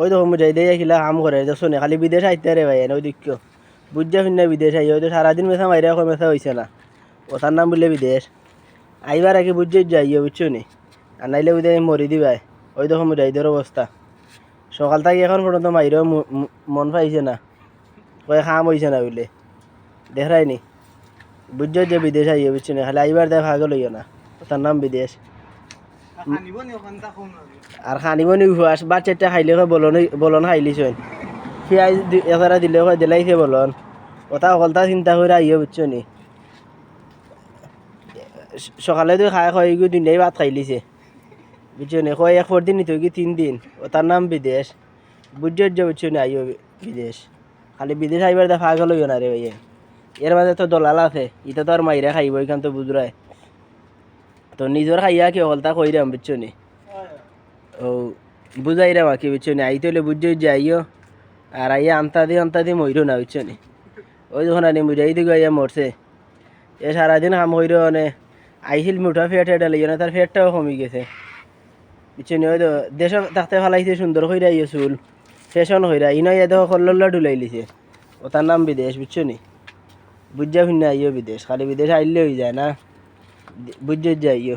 ওই মুজাই দিয়ে কিলা কাম করে দেখছ নি খালি বিদেশ আইতে রে ভাই ওই দিক বুঝা ফিন্না বিদেশ আই, ওই তো সারাদিন মেথা মাইরা কই মেথা হইছে না। ওটার নাম বললে বিদেশ। আইবার আগে বুঝে যাইও বুঝছ নি? আর নাইলে বুঝে মরি দিবাই। ওই দেখো মুজাহিদের অবস্থা। সকাল থেকে এখন পর্যন্ত মাইরেও মন পাইছে না। কয়ে খাম হইছে না বলে। দেখাই নি। যে বিদেশ আইও বুঝছ নি? খালি আইবার দেয় ভাগ লইও না। ওটার নাম বিদেশ। আর খানিব নি উহাস বাচ্চাটা খাইলে কয় বলন বলন খাইলিছন পিঁয়াজ এছাড়া দিলে কয় দিলাইছে বলন। ওটা অকলতা চিন্তা করে আইও বুঝছ নি? সকালে তুই খাই কয় এগুলো দিনেই ভাত খাইলিছে। বুঝছ নি? কয় এক দিন নিতে কি তিন দিন। ওটার নাম বিদেশ। বুঝছ যে বুঝছ নি? আইও বিদেশ। খালি বিদেশ আইবার দেখা গেল না রে ভাইয়া। এর মাঝে তো দলাল আছে। ইটা তো আর মাইরা খাইব এখান তো বুঝরায় তো নিজের খাইয়া কি অকলতা কইরাম বুঝছ নি ও বুঝাইরা মাকি বুঝছ নি আইতে হলে বুঝছ যে আইও আর আইয়া আনতা দি আনতা দি মইরো না বুঝছ নি ওই যখন আনি মুজাই দিকে আইয়া মরছে এ সারাদিন কাম কইর মানে আইছিল মুঠা ফেট এটা লইয়া না তার ফেটটাও কমি গেছে বুঝছ নি ওই তো দেশ থাকতে ফেলাইছে সুন্দর কইরা আইয়া চুল ফ্যাশন কইরা ইনো ইয়া দেখো কল্লা ডুলাই লিছে ও তার নাম বিদেশ বুঝছ নি বুঝা ভিন্ন আইও বিদেশ খালি বিদেশ আইলে হয়ে যায় না বুঝছ যে আইও